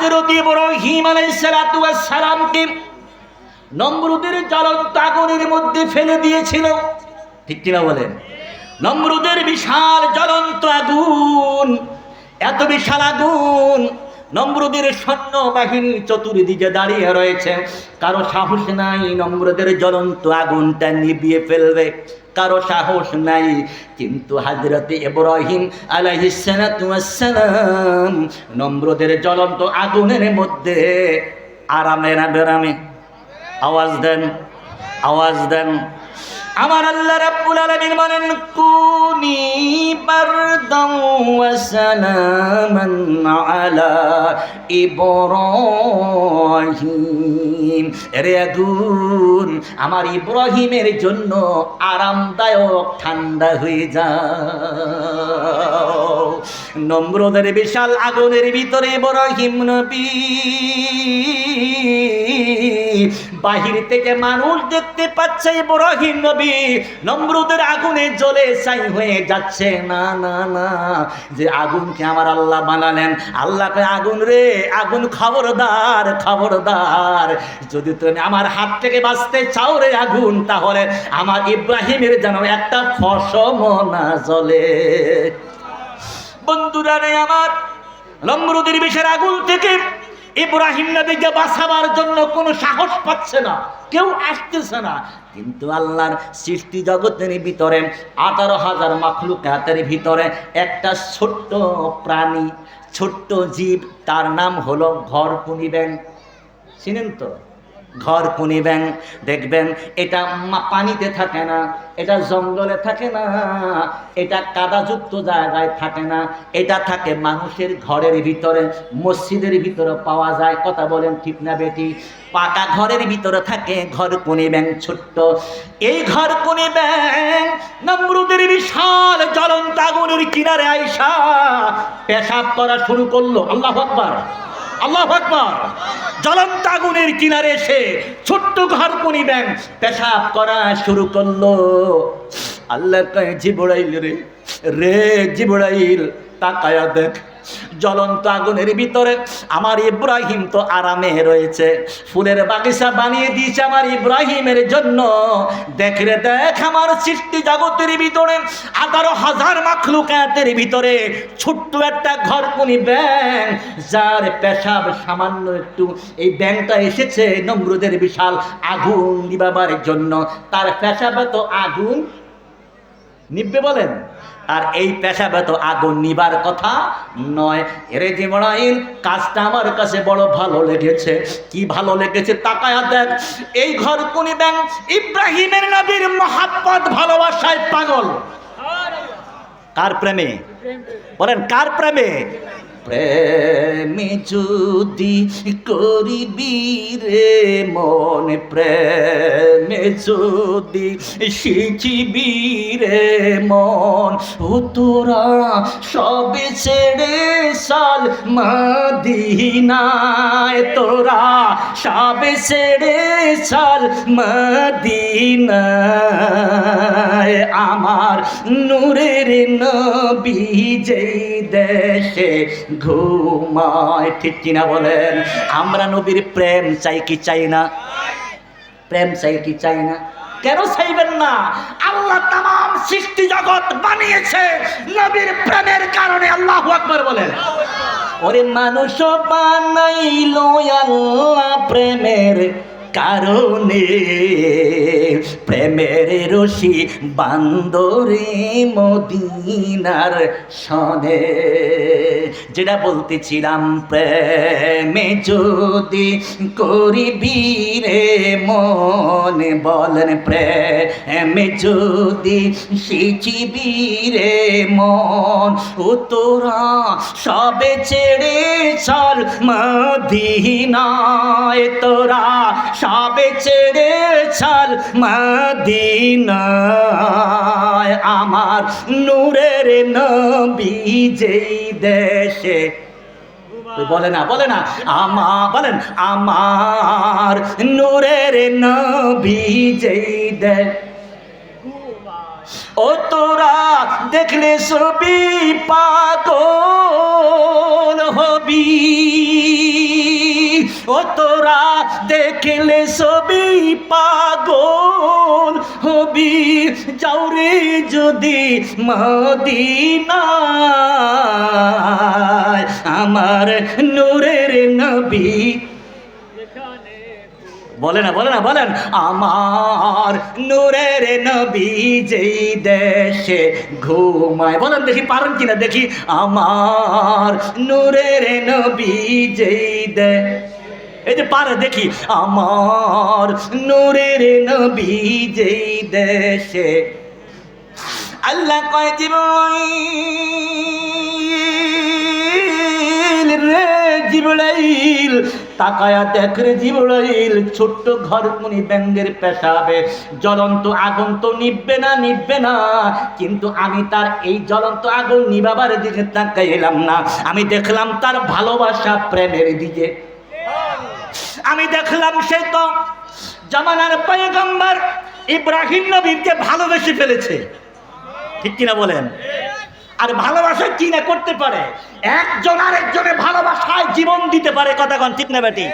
হাজরত ইব্রাহিম আলাইহিসসালাতু সালামকে নমরুদের জ্বলন্ত আগুনের মধ্যে ফেলে দিয়েছিল। ঠিক কিনা বলেন? নমরুদের বিশাল জ্বলন্ত আগুন, এত বিশাল আগুন, নম্রদের সৈন্য বাহিনী চতুর্দিকে দাঁড়িয়ে রয়েছে। কারও সাহস নাই নম্রদের জ্বলন্ত আগুনটা নিভিয়ে ফেলবে। কারও সাহস নাই। কিন্তু হাজরতে ইব্রাহিম আলাইসালাম নম্রদের জ্বলন্ত আগুনের মধ্যে আরামে না বেরামে? আওয়াজ দেন আওয়াজ দেন। আমার আল্লাহ রাব্বুল আলামিন বলেন, কুনি বারদাম ওয়া সালামান আলা ইব্রাহিম। রে আগুন আমার ইব্রাহিমের জন্য আরামদায়ক ঠান্ডা হয়ে যাও নম্রদের বিশাল আগুনের ভিতরে ইব্রাহিম নবী বাহির থেকে মানুষ দেখতে পাচ্ছে ইব্রাহিম নবী। নম্রদের আগুনে জ্বলে ছাই হয়ে যাচ্ছে। না না না, যে আগুনকে আমার আল্লাহ বানালেন। আল্লাহকে আগুন রে, আগুন খবরদার খবরদার। যদি তুমি আমার হাত থেকে বাঁচতে চাও রে আগুন, তাহলে আমার ইব্রাহিমের যেন একটা ফসম না জ্বলে। বন্ধুরা রে আমার, নমরুদের বিষের আগুন থেকে ইব্রাহিম নবীকে বাঁচাবার জন্য কোনো সাহস পাচ্ছে না, কেউ আসতেছে না। কিন্তু আল্লাহর সৃষ্টি জগতের ভিতরে আঠারো হাজার মাখলুকাতের ভিতরে একটা ছোট্ট প্রাণী, ছোট্ট জীব, তার নাম হলো ঘর পুনি ব্যাং চিনেন তো? ঘর পুনি ব্যাং দেখবেন এটা পানিতে থাকে না, এটা জঙ্গলে থাকে না, এটা কাদাযুক্ত জায়গায় থাকে না, এটা থাকে মানুষের ঘরের ভিতরে, মসজিদের ভিতরে পাওয়া যায়, কথা বলেন ঠিক না বেটি? পাকা ঘরের ভিতরে থাকে, ঘর কোনি ব্যাং ছোট্ট। এই ঘর কোনি ব্যাং নমরুদের বিশাল জ্বলন্ত আগুনের কিনারে আইসা পেশাব করা শুরু করল, আল্লাহ আকবার। আল্লাহ আকবার। জ্বলন্ত আগুনের কিনারে এসে ছোট্ট ঘর কোনি ব্যাং পেশাব করা শুরু করল। আল্লাহ কয় জিবড়াইল রে রে জিবড়াইল তাকায়া দেখ। জ্বলন্ত আগুনের ভিতরে আমার ইব্রাহিম তো আরামে রয়েছে। ফুলের বাগিচা বানিয়ে দিয়েছে আমার ইব্রাহিমের জন্য। দেখ রে, দেখ আমার সৃষ্টি জগতের ভিতরে, আঠারো হাজার মাখলুকাতের ভিতরে ছোট্ট একটা ঘর কোনি ব্যাং যার পেশাব সামান্য একটু। এই ব্যাংটা এসেছে নমরুদের বিশাল আগুন নিবাবার জন্য। তার পেশাবে তো আগুন নিববে বলেন? আর এই পেশা ব্যত আগুন নিবার কথা নয়। এরে জিমরাইল কাজটা আমার কাছে বড় ভালো লেগেছে। কি ভালো লেগেছে তাকায়া দেখ। এই ঘর কোনি দেন ইব্রাহিমের নবীর মহাব্বত ভালোবাসায় পাগল। কার প্রেমে? বলেন, কার প্রেমে? প্রেমে যদি করিবি রে মন, প্রেমে যদি শিখিবি রে মন, ও তোরা সবে ছেড়ে সাল মদিনায়, তোরা সবে ছেড়ে সাল মদিনায়, আমার নূরের নবী যেই দেশে ঘুমায়, ঠিক কিনা বলেন? আমরা নবীর প্রেম চাই কি চাই না? প্রেম চাই কি চাই না? কেন চাইবেন না? আল্লাহ তাম সৃষ্টি জগৎ বানিয়েছে নবীর প্রেমের কারণে, আল্লাহ আকবর বলেন। ওরে মানুষ বানাইল আল্লাহ প্রেমের কারণে প্রেমের রশি বান্দরে মদিনার সনে। যেটা বলতেছিলাম, প্রেমে যদি করিবি রে মনে, বলেন প্রেমে যদি সিচিবি রে মন ও তোরা সবে ছেড়ে চল মদিনায়, তোরা সবে ছেড়ে চল মদিনায়। আমার নূরের নবী যেই দেশে। বলে না বলে না, আমা, বলেন, আমার নূরের নবী যেই দেশ। ও তোরা দেখলে ছবি পাগল হবি। তোরা দেখলে ছবি পাগল হবি। যাওরে যদি মদিনায়, আমার নূরের নবী। বলে না বলে না বলেন আমার নূরের নবী যেই দেশে ঘুমায়। বলেন দেখি, পারেন কিনা দেখি। আমার নূরের নবী যেই দে এই যে পারে দেখি, আমার নূরের নবী যেই দেশে। আল্লাহ কয়, জিবরাইল রে জিবরাইল, তাকায়া দেখ রে জিবরাইল, ছোট্ট ঘর মুনি ব্যাঙ্গের পেশাবে। জ্বলন্ত আগুন তো নিববে না নিববে না, কিন্তু আমি তার এই জ্বলন্ত আগুন নিবাবার দিকে তাকাইলাম না। আমি দেখলাম তার ভালোবাসা প্রেমের দিকে। আমি দেখলাম সে তো জামানার পয়গম্বর ইব্রাহিম নবীকে ভালোবেসে ফেলেছে। ঠিক কিনা বলেন? আর ভালোবাসা কি না করতে পারে? একজন আরেকজনের ভালোবাসায় জীবন দিতে পারে, কথা কন, ঠিক না বেটি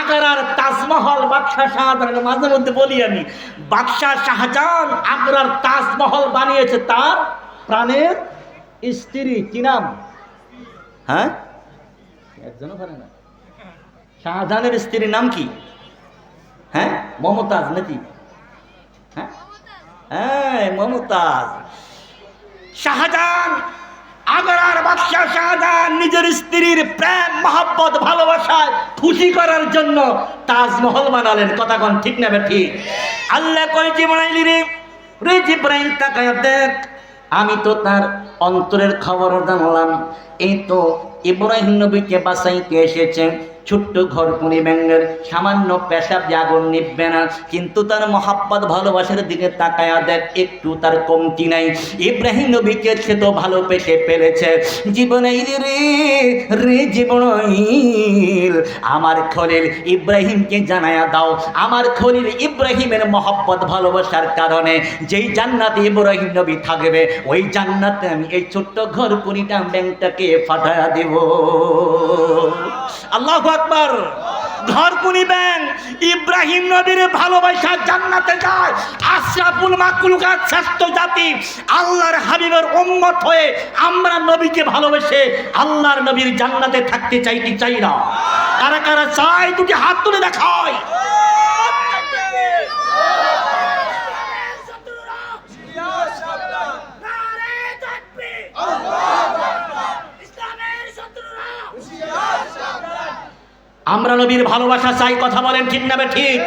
আগ্রার তাজমহল, বাদশাহ শাহজাহান মাঝে মধ্যে বলি আমি, বাদশাহ শাহজাহান আগ্রার তাজমহল বানিয়েছে তার প্রাণের স্ত্রী, কি নাম? হ্যাঁ? একজনও পারে না। শাহজাহানের স্ত্রীর নাম কি? হ্যাঁ? মমতাজ নাকি? হ্যাঁ? হ্যাঁ মমতাজ। শাহজাহান আগ্রার বাদশাহ শাহজাহান নিজের স্ত্রীর প্রেম, মহব্বত ভালোবাসায় খুশি করার জন্য তাজমহল বানালেন। কথা ঠিক না ঠিক আল্লাহ কয় জিব্রাইল রে রে জিব্রাইল তাকায় দেখ, আমি তো তার অন্তরের খবর জানলাম। এই তো ইব্রাহিম নবীকে বাঁচাইতে এসেছে। ছোট্ট ঘর পুনি ব্যাঙ্গের সামান্য পেশাব জাগর নিববে না, কিন্তু তার মহাব্বত ভালোবাসার দিকে তাকায়া দেখ, একটু তার কমতি নাই। ইব্রাহিম নবীকে সে তো ভালো পেশে পেরেছে। জীবনে রে রে জীবন আমার খলিল ইব্রাহিমকে জানায়া দাও। আমার খলিল ইব্রাহিমের মহব্বত ভালোবাসার কারণে যেই জান্নাতে ইব্রাহিম নবী থাকবে, ওই জান্নাতে আমি এই ছোট্ট ঘর পুরিটা ব্যাংকটাকে ফাটায়া দেব। আল্লাহ আকবার। ঘর কুনি ব্যাংক ইব্রাহিম নবীর ভালোবাসা জান্নাতে যায়। আশরাফুল মাকুলকাত শ্রেষ্ঠ জাতি, আল্লাহর হাবিবের উম্মত হয়ে আমরা নবীকে ভালোবেসে আল্লাহর নবীর জান্নাতে থাকতে চাইতে চাই না। কারা কারা চাই দুটি হাত তুলে দেখায়। আমরা নবীর ভালোবাসা চাই, কথা বলেন ঠিক না ঠিক?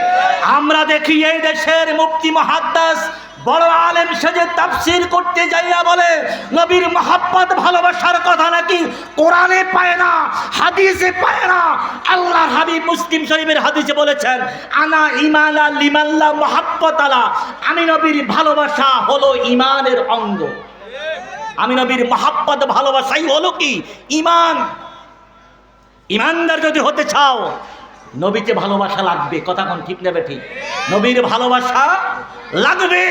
আমরা দেখি এই দেশের মুক্তি মহাদ্দাস বড় আলেম সেজে তাফসির করতে যাইয়া বলে, নবীর মহাব্বত ভালোবাসার কথা নাকি কোরআনে পায় না, হাদিসে পায় না। আল্লাহ হাবিব মুসলিম শরীফের হাদিসে বলেছেন, আনা ইমালা লিমাল্লা মহাব্বত আলা আমি নবীর ভালোবাসা হলো ইমানের অঙ্গ। আমি নবীর মহাব্বত ভালোবাসাই হলো কি? ইমান ইমানদার যদি হতে চাও, নবীকে ভালোবাসা লাগবে। কথা কোন ঠিক নেবে ঠিক নবীর ভালোবাসা লাগবে।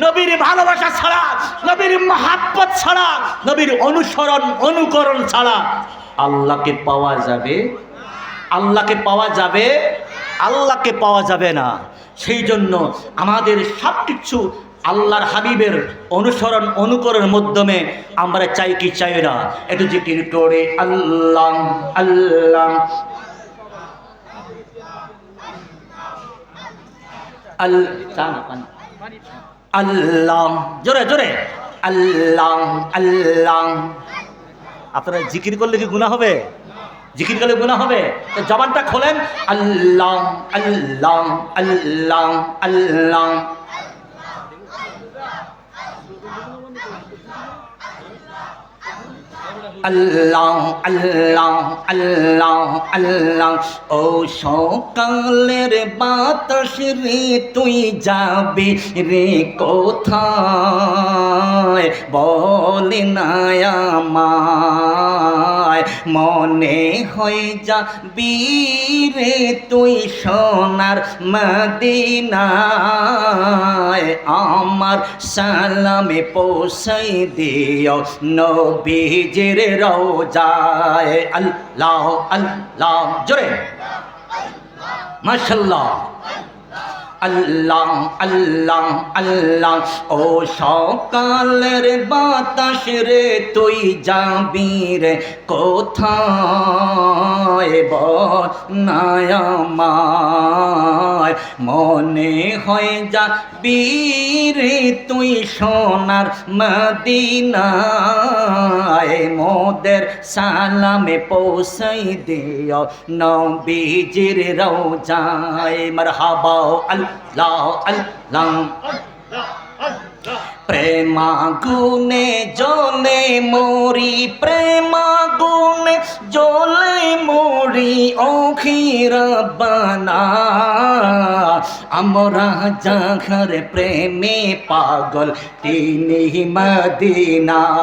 নবীর ভালোবাসা ছাড়া, নবীর মহাব্বত ছাড়া, নবীর অনুসরণ, অনুকরণ ছাড়া আল্লাহকে পাওয়া যাবে। আল্লাহকে পাওয়া যাবে। আল্লাহকে পাওয়া যাবে না। সেই জন্য আমাদের সব কিছু আল্লাহর হাবিবের অনুসরণ অনুকরণের মাধ্যমে আমরা চাই কি চাই না? একটু জিকির করে আল্লাহ আল্লাহ। আল্লাহ। জোরে জোরে। আল্লাহ আল্লাহ। আপনারা জিকির করলে কি গুণা হবে? জিকির করলে গুণা হবে? তো জবানটা খোলেন। আল্লাহ আল্লাহ আল্লাহ আল্লাহ। আল্লাহ আল্লাহ আল্লাহ আল্লাহ। ও সকালের বাতাস রে, তুই যাবি রে কোথায়? বলে না আমায়, মনে হয়ে যাবি রে তুই সোনার মদিনায়। আমার সালামে পোষাই দিও নবীজির রও যায় আল্লাহ আল্লাহ জোরে। মাশাল্লাহ। আল্লাহ আল্লাহ আল্লাহ। ও সকালের বাতাস রে, তুই যাবি রে কোথায়? বনায়ামায় মনে হয় যা বীরে তুই সোনার মদিনায়। মোদের সালামে পৌঁছাই দিও নবীজির রওজায়। মারহাবা আল্লাহ আল্লাহ প্রেমা গুনে জলে মরি প্রেমা গুনে জলে মরি অখির বানা আমরা জাঘর প্রেমে পাগল তিনি মদিনায়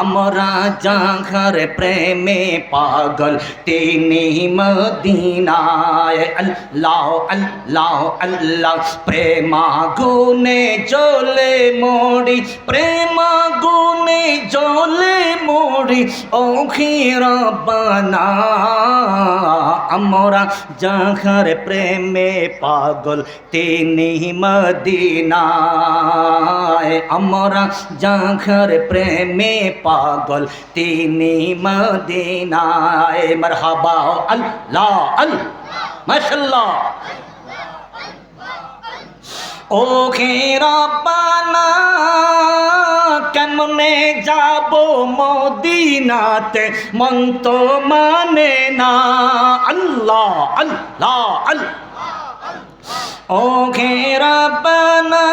আমরা জাঘর প্রেমে পাগল তিনি মদিনায় আল্লাহ আল্লাহ আল্লাহ প্রেমা গুনে জলে মরি, প্রেমা গুনে জলে মরি অখির বানা আমরা জাঘর প্রেমে পাগল, তিনি মদিনায়। আমরা জাঘর প্রেমে পাগল, তিনি মদিনায়। মরহাবা, আল্লাহ আল্লাহ মাশাল্লাহ ও রব্বানা কেমনে যাব মদিনাতে? মন তো মানে না। আল্লাহ আল্লাহ আল্লাহ। ও রব্বানা,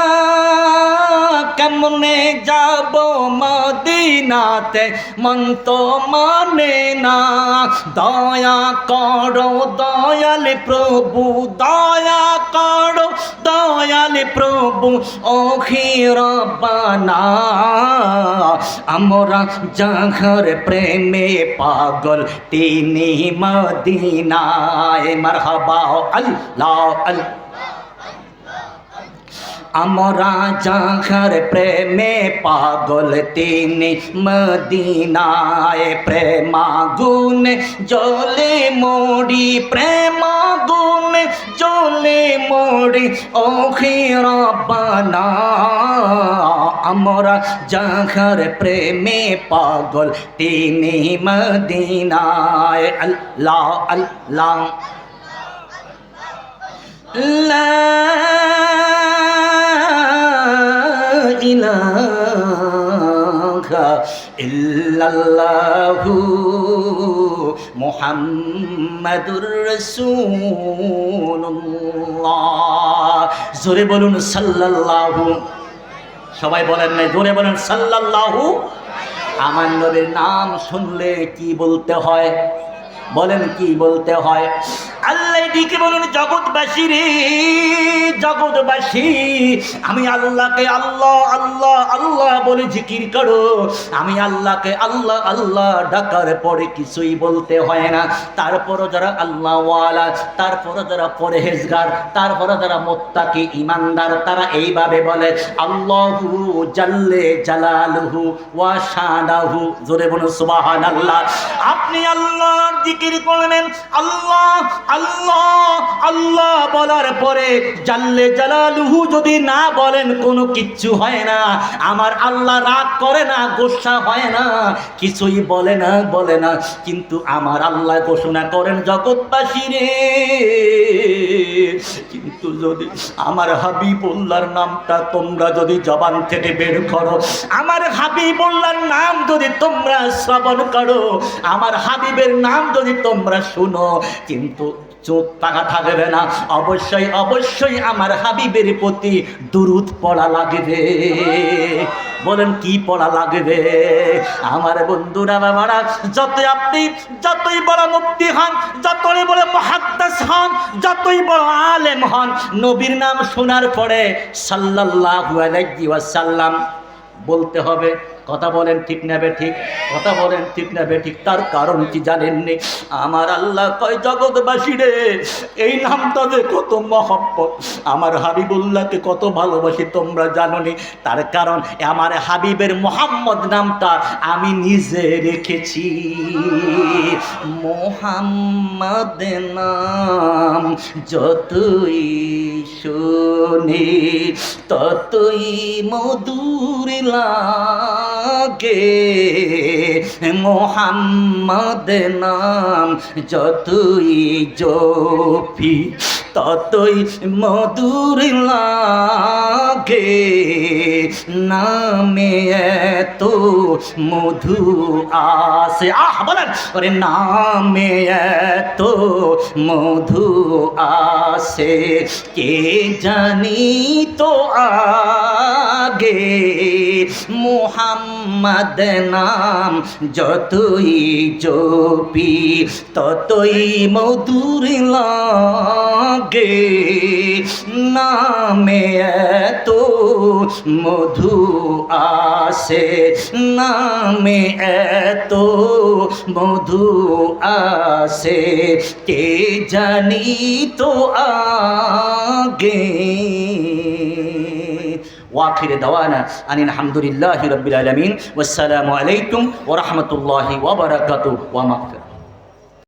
কেমনে যাব মদিনাতে? মন তো মানে না। দয়া করো, দয়াল প্রভু, দয়া করো, দয়াল প্রভু ও রব্বানা। আমরা জাঘর প্রেমে পাগল, তিনি মদিনায়। মারহাবা, আল্লাহ আল্লাহ। আমরা জাঘর প্রেমে পাগল তিনি মদিনায় প্রেমা গুণ জলে মোড়ি প্রেমা গুণ জলে মোড়ি ও রব্বানা আমরা জাঘর প্রেমে পাগল তিনি মদিনায় আল্লাহ আল্লাহ لا ইলাহা ইল্লাল্লাহু মুহাম্মাদুর রাসূলুল্লাহ। জোরে বলুন সাল্লাল্লাহু। সবাই বলেন না জোরে বলেন সাল্লাল্লাহু। আমার নবীর নাম শুনলে কি বলতে হয়? বলেন কি বলতে হয়? আল্লাহ দিকে বলুন জগৎবাসী রে, জগৎবাসী। আমি আল্লাহকে আল্লাহ আল্লাহ আল্লাহ বলে জিকির করো। আমি আল্লাহকে আল্লাহ আল্লাহ ডাকার পরে কিছুই বলতে হয় না। তারপরও যারা আল্লাহওয়ালা, তারপরও যারা পরেহেজগার তারপরে যারা মোত্তাকি ইমানদার, তারা এইভাবে বলে, আল্লাহু জাল্লে জালালুহু ওয়া শানাহু। জোরে বলুন সুবহানাল্লাহ। আপনি আল্লাহর জিকির করলেন, আল্লাহ আল্লাহ আল্লাহ বলার পরে জাল্লে জালালুহু যদি না বলেন, কোনো কিচ্ছু হয় না। আমার আল্লাহ রাগ করে না, গোসা হয় না। কিছুই বলে না বলে না। কিন্তু আমার আল্লাহ ঘোষণা করেন, জগৎবাসী রে। কিন্তু যদি আমার হাবিবুল্লাহর নামটা তোমরা যদি জবান থেকে বের করো, আমার হাবিবুল্লাহর নাম যদি তোমরা শ্রবণ করো, আমার হাবিবের নাম যদি তোমরা শুনো, কিন্তু চোখ টাকা থাকবে না। অবশ্যই অবশ্যই আমার হাবিবের প্রতি দুরুদ পড়া লাগবে। বলেন, কি পড়া লাগবে? আমার বন্ধুরা, বাবারা যত আপনি, যতই বড় মুক্তি হন, যতই বড় মহাদ্দাস হন, যতই বড় আলেম হন, নবীর নাম শোনার পরে সাল্লাল্লাহু আলাইহি ওয়াসাল্লাম বলতে হবে কথা বলেন ঠিক না ঠিক, কথা বলেন ঠিক না ঠিক, তার কারণ কি জানেননি? আমার আল্লাহ কয়, জগৎবাসী রে, এই নামটা যে কত মহব্বত, আমার হাবিবুল্লাহকে কত ভালোবাসি, তোমরা জানোনি? তার কারণ আমার হাবিবের মোহাম্মদ নামটা আমি নিজে রেখেছি। মোহাম্মদ নাম যতই শুনি, ততই মধুর লাগে। মোহাম্মদ নাম যতই জপি ততই মধুর লাগে। নামে এত মধু আসে। আহ, বলেন। ওরে, নামে এত মধু আসে। কে জানি তো আগে? মুহাম্মদ নাম যতই জপি, ততই মধুর লাগে। লাগে নামে তো মধু আসে নামে এত মধু আসে কে জানি তো আগে ওয়াখির দাওয়ানা আনিল হামদুলিল্লাহ রবিলাম ওসালামু আলাইকুম ওরহমতুল্লাহ ওবরাকাত ওয়া মাকফিরা